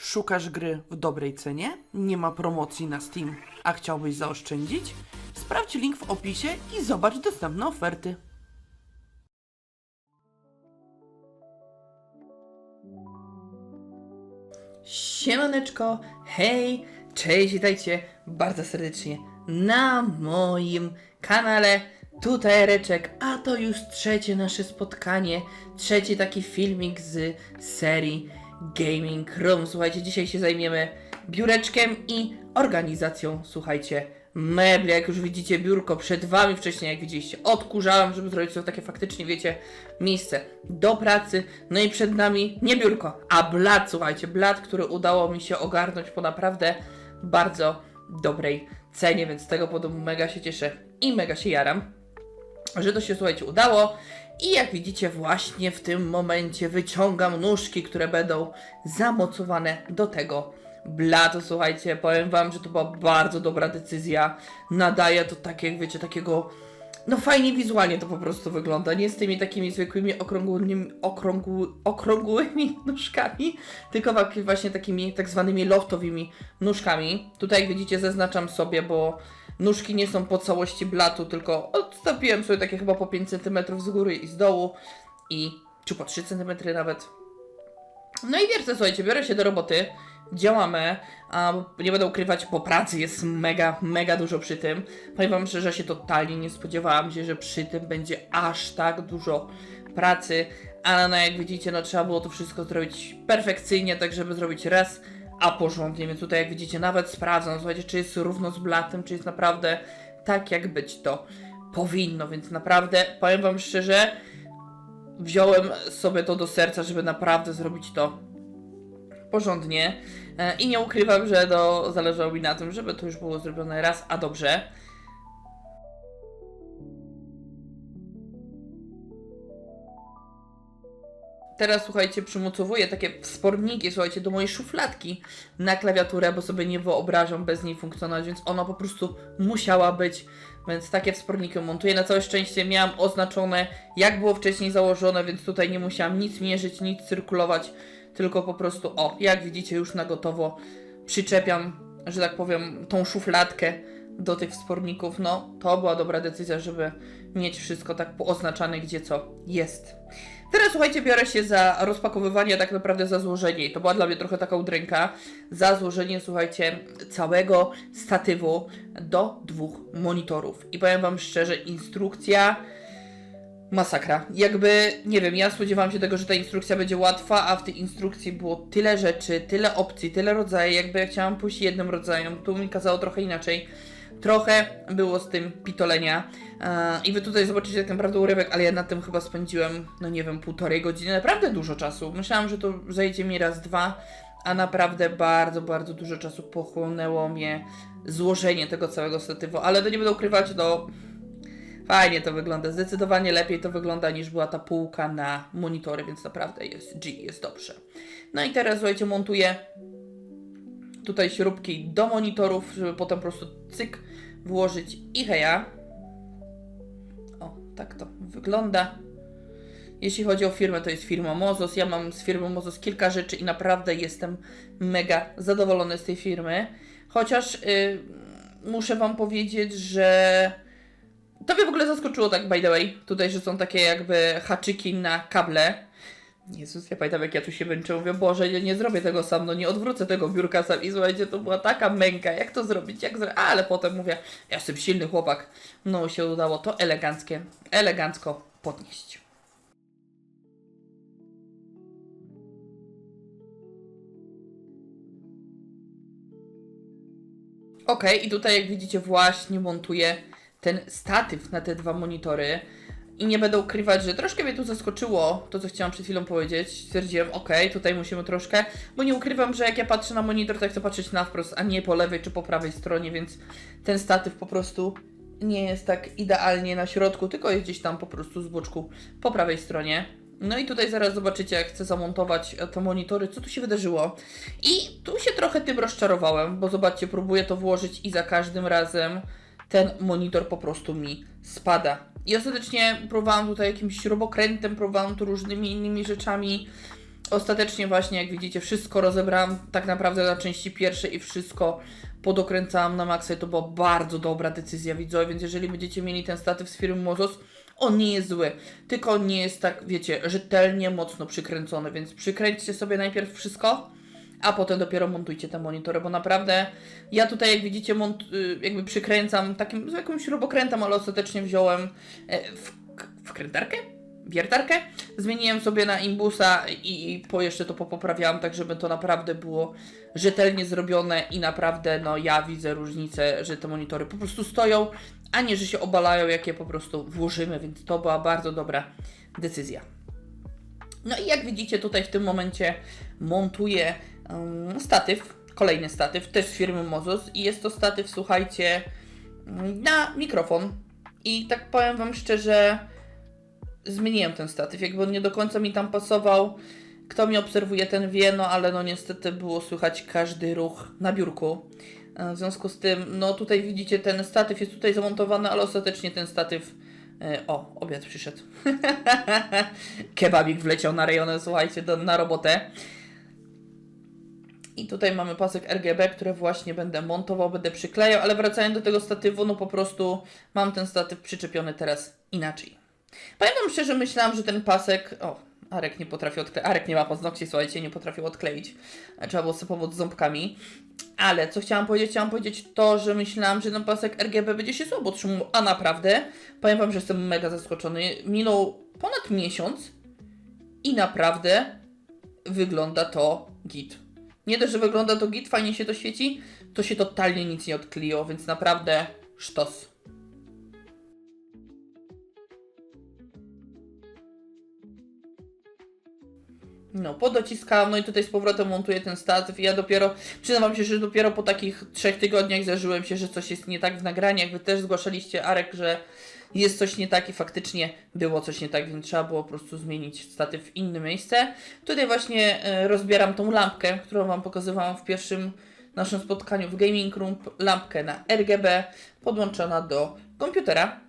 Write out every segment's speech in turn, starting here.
Szukasz gry w dobrej cenie? Nie ma promocji na Steam, a chciałbyś zaoszczędzić? Sprawdź link w opisie i zobacz dostępne oferty. Siemaneczko, hej, cześć, witajcie bardzo serdecznie na moim kanale. Tutaj Reczek, a to już trzecie nasze spotkanie, trzeci taki filmik z serii Gaming Room. Słuchajcie, dzisiaj się zajmiemy biureczkiem i organizacją, słuchajcie, mebli. Jak już widzicie, biurko przed wami wcześniej, jak widzieliście, odkurzałem, żeby zrobić sobie takie faktycznie, wiecie, miejsce do pracy. No i przed nami nie biurko, a blat, słuchajcie, blat, który udało mi się ogarnąć po naprawdę bardzo dobrej cenie, więc z tego powodu mega się cieszę i mega się jaram że to się słuchajcie udało. I jak widzicie, właśnie w tym momencie wyciągam nóżki, które będą zamocowane do tego blatu. Słuchajcie, powiem wam, że to była bardzo dobra decyzja. Nadaje to takie, wiecie, takiego. No fajnie wizualnie to po prostu wygląda. Nie z tymi takimi zwykłymi okrągłymi, okrągły, okrągłymi nóżkami, tylko właśnie takimi tak zwanymi loftowymi nóżkami. Tutaj jak widzicie zaznaczam sobie, bo nóżki nie są po całości blatu, tylko odstawiłem sobie takie chyba po 5 cm z góry i z dołu i czy po 3 cm nawet. No i wiercę, słuchajcie, biorę się do roboty, działamy, a nie będę ukrywać, bo pracy jest mega, mega dużo przy tym. Powiem wam szczerze, się totalnie nie spodziewałam się, że przy tym będzie aż tak dużo pracy, ale no jak widzicie, no trzeba było to wszystko zrobić perfekcyjnie, tak żeby zrobić raz, a porządnie, więc tutaj jak widzicie, nawet sprawdzam, słuchajcie, czy jest równo z blatem, czy jest naprawdę tak, jak być to powinno, więc naprawdę, powiem wam szczerze, wziąłem sobie to do serca, żeby naprawdę zrobić to porządnie. E, i nie ukrywam, że no, zależało mi na tym, żeby to już było zrobione raz, a dobrze. Teraz słuchajcie, przymocowuję takie wsporniki, słuchajcie, do mojej szufladki na klawiaturę, bo sobie nie wyobrażam bez niej funkcjonować, więc ona po prostu musiała być. Więc takie wsporniki montuję. Na całe szczęście miałam oznaczone, jak było wcześniej założone, więc tutaj nie musiałam nic mierzyć, nic cyrkulować, tylko po prostu, o, jak widzicie, już na gotowo przyczepiam, że tak powiem, tą szufladkę do tych wsporników. No, to była dobra decyzja, żeby mieć wszystko tak pooznaczane, gdzie co jest. Teraz słuchajcie, biorę się za rozpakowywanie, tak naprawdę za złożenie. I to była dla mnie trochę taka udręka. Za złożenie, słuchajcie, całego statywu do dwóch monitorów. I powiem Wam szczerze, instrukcja. Masakra. Jakby, nie wiem, ja spodziewałam się tego, że ta instrukcja będzie łatwa, a w tej instrukcji było tyle rzeczy, tyle opcji, tyle rodzajów. Jakby ja chciałam pójść jednym rodzajem, tu mi kazało trochę inaczej. Trochę było z tym pitolenia. E, I wy tutaj zobaczycie tak naprawdę urywek, ale ja na tym chyba spędziłem, no nie wiem, półtorej godziny. Naprawdę dużo czasu. Myślałam, że to zajdzie mi raz, dwa, a naprawdę bardzo, bardzo dużo czasu pochłonęło mnie złożenie tego całego statywu. Ale to nie będę ukrywać, no fajnie to wygląda. Zdecydowanie lepiej to wygląda niż była ta półka na monitory, więc naprawdę jest G, jest dobrze. No i teraz słuchajcie, montuję tutaj śrubki do monitorów, żeby potem po prostu cyk włożyć i heja. O, tak to wygląda. Jeśli chodzi o firmę, to jest firma Mozos. Ja mam z firmy Mozos kilka rzeczy i naprawdę jestem mega zadowolony z tej firmy. Chociaż y, muszę Wam powiedzieć, że to mnie w ogóle zaskoczyło tak by the way. Tutaj, że są takie jakby haczyki na kable. Jezus, ja pamiętam jak ja tu się męczę, mówię, Boże, ja nie zrobię tego sam, no nie odwrócę tego biurka sam i słuchajcie, to była taka męka, jak to zrobić, jak zrobić, ale potem mówię, ja jestem silny chłopak, no się udało to eleganckie, elegancko podnieść. Ok, i tutaj jak widzicie właśnie montuję ten statyw na te dwa monitory. I nie będę ukrywać, że troszkę mnie tu zaskoczyło to, co chciałam przed chwilą powiedzieć. Stwierdziłem, ok, tutaj musimy troszkę, bo nie ukrywam, że jak ja patrzę na monitor, to chcę patrzeć na wprost, a nie po lewej czy po prawej stronie, więc ten statyw po prostu nie jest tak idealnie na środku, tylko jest gdzieś tam po prostu z boczku po prawej stronie. No i tutaj zaraz zobaczycie, jak chcę zamontować e, te monitory, co tu się wydarzyło. I tu się trochę tym rozczarowałem, bo zobaczcie, próbuję to włożyć i za każdym razem ten monitor po prostu mi spada. I ostatecznie próbowałam tutaj jakimś śrubokrętem, próbowałam tu różnymi innymi rzeczami, Ostatecznie właśnie, jak widzicie, wszystko rozebrałam tak naprawdę na części pierwsze i wszystko podokręcałam na maksa to była bardzo dobra decyzja widzowie, więc jeżeli będziecie mieli ten statyw z firmy Mozos, on nie jest zły, tylko on nie jest tak, wiecie, rzetelnie mocno przykręcony, więc przykręćcie sobie najpierw wszystko, a potem dopiero montujcie te monitory, bo naprawdę ja tutaj, jak widzicie, mont, y, jakby przykręcam takim zwykłym śrubokrętem, ale ostatecznie wziąłem e, w, wkrętarkę? Wiertarkę? Zmieniłem sobie na imbusa i, po jeszcze to popoprawiałam, tak żeby to naprawdę było rzetelnie zrobione i naprawdę, no ja widzę różnicę, że te monitory po prostu stoją, a nie, że się obalają, jak je po prostu włożymy, więc to była bardzo dobra decyzja. No i jak widzicie tutaj w tym momencie montuję um, statyw, kolejny statyw, też z firmy Mozos i jest to statyw, słuchajcie, mm, na mikrofon i tak powiem Wam szczerze, zmieniłem ten statyw, jakby on nie do końca mi tam pasował. Kto mnie obserwuje, ten wie, no ale no niestety było słychać każdy ruch na biurku. E, W związku z tym, no tutaj widzicie, ten statyw jest tutaj zamontowany, ale ostatecznie ten statyw. e, O, obiad przyszedł. Kebabik wleciał na rejonę, słuchajcie, do, na robotę. I tutaj mamy pasek RGB, który właśnie będę montował, będę przyklejał, ale wracając do tego statywu, no po prostu mam ten statyw przyczepiony teraz inaczej. Wam szczerze, myślałam, że ten pasek. O, Arek nie potrafił odkleić. Arek nie ma paznokci, słuchajcie, nie potrafił odkleić. Trzeba było sobie pomóc z ząbkami. Ale co chciałam powiedzieć? Chciałam powiedzieć to, że myślałam, że ten pasek RGB będzie się słabo trzymał, a naprawdę powiem wam, że jestem mega zaskoczony. Minął ponad miesiąc i naprawdę wygląda to git. Nie dość, że wygląda to git, fajnie się to świeci, to się totalnie nic nie odkleiło, więc naprawdę sztos. No, podociskałam, no i tutaj z powrotem montuję ten statyw i ja dopiero, przyznam się, że dopiero po takich trzech tygodniach zdarzyłem się, że coś jest nie tak w nagraniach. Wy też zgłaszaliście, Arek, że jest coś nie tak i faktycznie było coś nie tak, więc trzeba było po prostu zmienić statyw w inne miejsce. Tutaj właśnie e, rozbieram tą lampkę, którą wam pokazywałam w pierwszym naszym spotkaniu w Gaming Room, lampkę na RGB podłączona do komputera.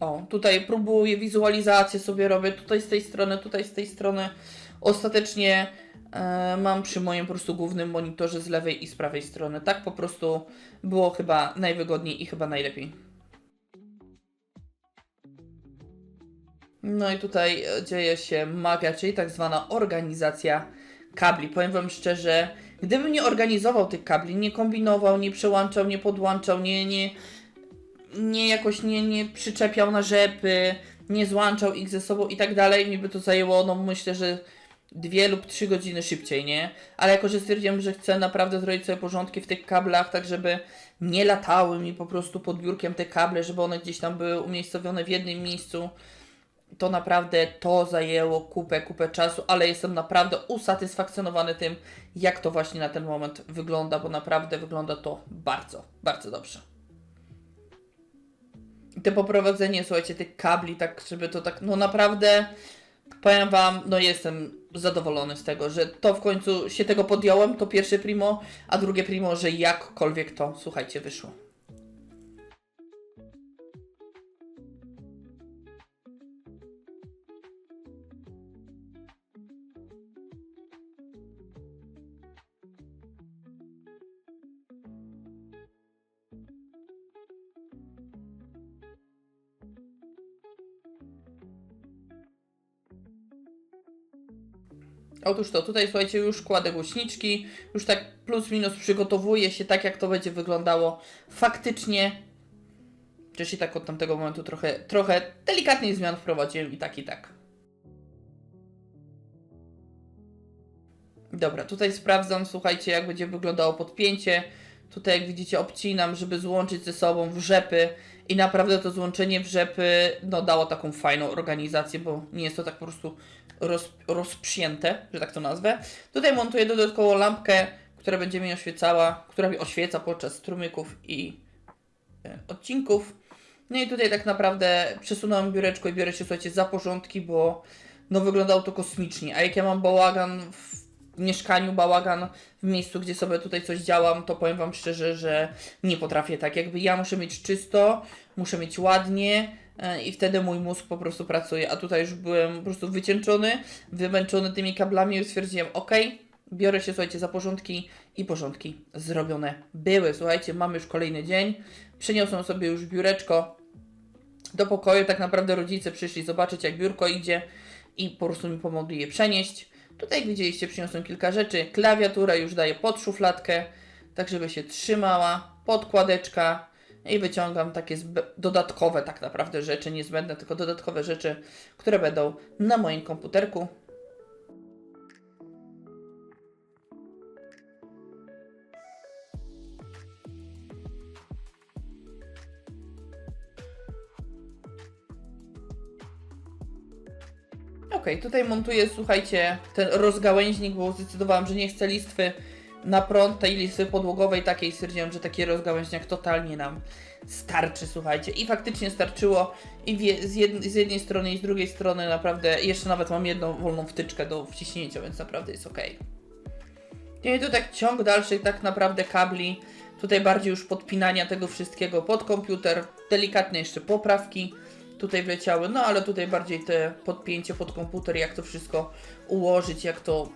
O, tutaj próbuję wizualizację sobie robię, tutaj z tej strony, tutaj z tej strony. Ostatecznie mam przy moim po prostu głównym monitorze z lewej i z prawej strony. Tak po prostu było chyba najwygodniej i chyba najlepiej. No i tutaj e, dzieje się magia, czyli tak zwana organizacja kabli. Powiem Wam szczerze, gdybym nie organizował tych kabli, nie kombinował, nie przełączał, nie podłączał, nie, nie, nie jakoś nie, nie przyczepiał na rzepy, nie złączał ich ze sobą i tak dalej, mi by to zajęło, no myślę, że dwie lub trzy godziny szybciej, nie? Ale jako, że stwierdziłem, że chcę naprawdę zrobić sobie porządki w tych kablach, tak żeby nie latały mi po prostu pod biurkiem te kable, żeby one gdzieś tam były umiejscowione w jednym miejscu, to naprawdę to zajęło kupę, kupę czasu, ale jestem naprawdę usatysfakcjonowany tym, jak to właśnie na ten moment wygląda, bo naprawdę wygląda to bardzo, bardzo dobrze. I to poprowadzenie, słuchajcie, tych kabli, tak, żeby to tak, no naprawdę, powiem Wam, no jestem zadowolony z tego, że to w końcu się tego podjąłem, to pierwsze primo, a drugie primo, że jakkolwiek to, słuchajcie, wyszło. Otóż to, tutaj słuchajcie, już kładę głośniczki, już tak plus minus przygotowuję się tak, jak to będzie wyglądało faktycznie. I tak od tamtego momentu trochę, trochę delikatniej zmian wprowadziłem i tak, i tak. Dobra, tutaj sprawdzam, słuchajcie, jak będzie wyglądało podpięcie. Tutaj, jak widzicie, obcinam, żeby złączyć ze sobą wrzepy. I naprawdę to złączenie wrzepy no, dało taką fajną organizację, bo nie jest to tak po prostu roz, że tak to nazwę. Tutaj montuję dodatkowo lampkę, która będzie mi oświecała, która mi oświeca podczas strumyków i e, odcinków. No i tutaj tak naprawdę przesunąłem biureczko i biorę się, słuchajcie, za porządki, bo no wyglądało to kosmicznie. A jak ja mam bałagan w mieszkaniu, bałagan w miejscu, gdzie sobie tutaj coś działam, to powiem Wam szczerze, że nie potrafię tak. Jakby ja muszę mieć czysto, muszę mieć ładnie, i wtedy mój mózg po prostu pracuje, a tutaj już byłem po prostu wycieńczony, wymęczony tymi kablami i stwierdziłem, ok, biorę się, słuchajcie, za porządki i porządki zrobione były. Słuchajcie, mamy już kolejny dzień, przyniosłem sobie już biureczko do pokoju, tak naprawdę rodzice przyszli zobaczyć jak biurko idzie i po prostu mi pomogli je przenieść. Tutaj jak widzieliście, przyniosłem kilka rzeczy, klawiaturę już daję pod szufladkę, tak żeby się trzymała, podkładeczka i wyciągam takie dodatkowe tak naprawdę rzeczy, niezbędne, tylko dodatkowe rzeczy, które będą na moim komputerku. Okej, tutaj montuję, słuchajcie, ten rozgałęźnik, bo zdecydowałam, że nie chcę listwy na prąd, tej listwy podłogowej takiej. Stwierdziłam, że taki rozgałęźniak totalnie nam starczy, słuchajcie. I faktycznie starczyło i wie, z, jed, z jednej strony i z drugiej strony naprawdę, jeszcze nawet mam jedną wolną wtyczkę do wciśnięcia, więc naprawdę jest ok. I tu tak ciąg dalszych tak naprawdę kabli, tutaj bardziej już podpinania tego wszystkiego pod komputer, delikatne jeszcze poprawki tutaj wleciały, no ale tutaj bardziej te podpięcie pod komputer, jak to wszystko ułożyć, jak to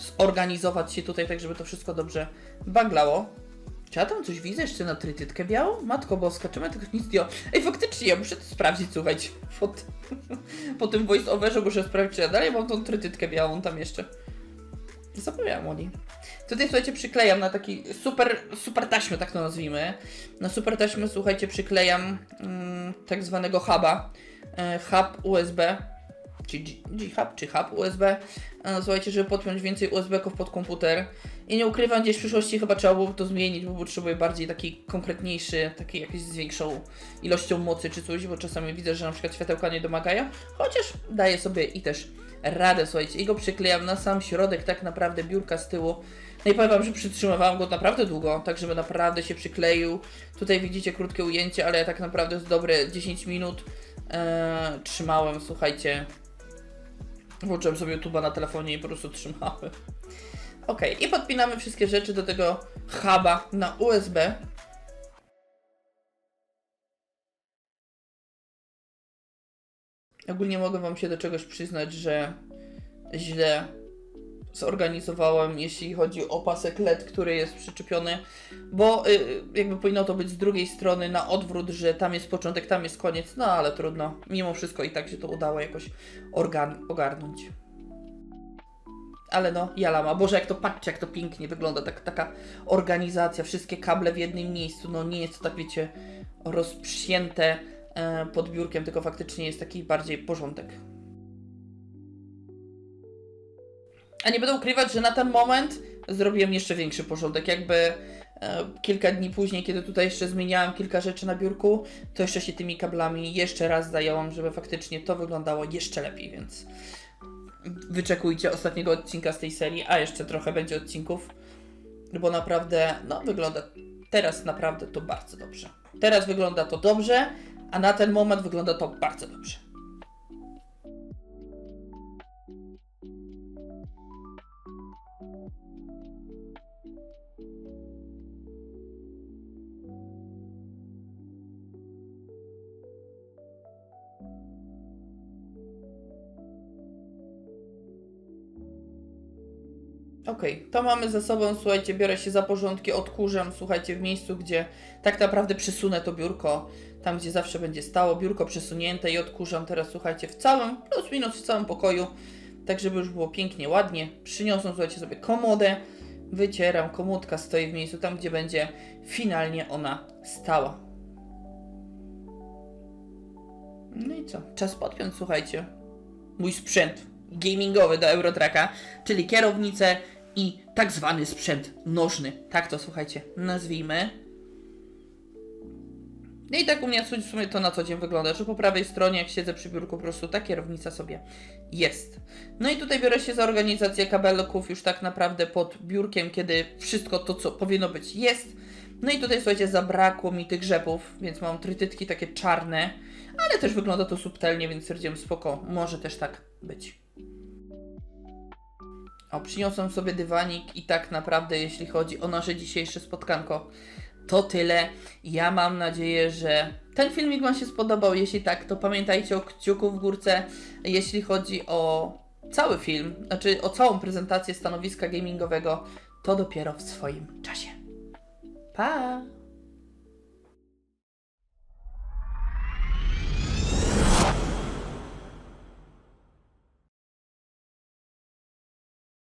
zorganizować się tutaj, tak żeby to wszystko dobrze baglało. Czy ja tam coś widzę jeszcze na trytytkę białą? Matko boska, czemu ja tego nic nie... Ej, faktycznie, ja muszę to sprawdzić, słuchajcie. Po, t- po tym voice overze muszę sprawdzić, czy ja dalej mam tą trytytkę białą tam jeszcze. Zapomniałam o niej. Tutaj, słuchajcie, przyklejam na taki super, super taśmę, tak to nazwijmy. Na super taśmę, słuchajcie, przyklejam mm, tak zwanego huba. E, hub USB, czy G-hub, czy hub USB. E, słuchajcie, żeby podpiąć więcej USB-ków pod komputer. I nie ukrywam, gdzieś w przyszłości chyba trzeba byłoby to zmienić, bo potrzebuję bardziej taki konkretniejszy, taki jakiś z większą ilością mocy czy coś, bo czasami widzę, że na przykład światełka nie domagają, chociaż daję sobie i też radę, słuchajcie, i go przyklejam na sam środek tak naprawdę biurka z tyłu. No i powiem wam, że przytrzymywałam go naprawdę długo, tak żeby naprawdę się przykleił. Tutaj widzicie krótkie ujęcie, ale tak naprawdę z dobre 10 minut e, trzymałem, słuchajcie. Włączyłem sobie YouTube'a na telefonie i po prostu trzymałem. Ok, i podpinamy wszystkie rzeczy do tego huba na USB. Ogólnie mogę Wam się do czegoś przyznać, że źle zorganizowałem, jeśli chodzi o pasek LED, który jest przyczepiony, bo y, jakby powinno to być z drugiej strony na odwrót, że tam jest początek, tam jest koniec, no ale trudno. Mimo wszystko i tak się to udało jakoś ogarnąć. Ale no, jalama. Boże, jak to patrzcie, jak to pięknie wygląda, tak, taka organizacja, wszystkie kable w jednym miejscu, no nie jest to tak, wiecie, rozprzęte e, pod biurkiem, tylko faktycznie jest taki bardziej porządek. A nie będę ukrywać, że na ten moment zrobiłem jeszcze większy porządek. Jakby e, kilka dni później, kiedy tutaj jeszcze zmieniałam kilka rzeczy na biurku, to jeszcze się tymi kablami jeszcze raz zajęłam, żeby faktycznie to wyglądało jeszcze lepiej, więc wyczekujcie ostatniego odcinka z tej serii, a jeszcze trochę będzie odcinków, bo naprawdę, no wygląda teraz naprawdę to bardzo dobrze. Teraz wygląda to dobrze, a na ten moment wygląda to bardzo dobrze. To mamy za sobą, słuchajcie, biorę się za porządki, odkurzam, słuchajcie, w miejscu, gdzie tak naprawdę przesunę to biurko, tam gdzie zawsze będzie stało, biurko przesunięte i odkurzam teraz, słuchajcie, w całym, plus minus w całym pokoju, tak żeby już było pięknie, ładnie. Przyniosłem, słuchajcie, sobie komodę, wycieram, komódka stoi w miejscu, tam gdzie będzie finalnie ona stała. No i co? Czas podpiąć, słuchajcie, mój sprzęt gamingowy do Eurotraka, czyli kierownicę i tak zwany sprzęt nożny. Tak to słuchajcie, nazwijmy. No i tak u mnie w sumie to na co dzień wygląda, że po prawej stronie jak siedzę przy biurku po prostu ta kierownica sobie jest. No i tutaj biorę się za organizację kabelków już tak naprawdę pod biurkiem, kiedy wszystko to co powinno być jest. No i tutaj słuchajcie, zabrakło mi tych rzepów, więc mam trytytki takie czarne, ale też wygląda to subtelnie, więc stwierdziłem spoko, może też tak być. O, przyniosłem sobie dywanik i tak naprawdę, jeśli chodzi o nasze dzisiejsze spotkanko, to tyle. Ja mam nadzieję, że ten filmik Wam się spodobał. Jeśli tak, to pamiętajcie o kciuku w górce. Jeśli chodzi o cały film, znaczy o całą prezentację stanowiska gamingowego, to dopiero w swoim czasie. Pa!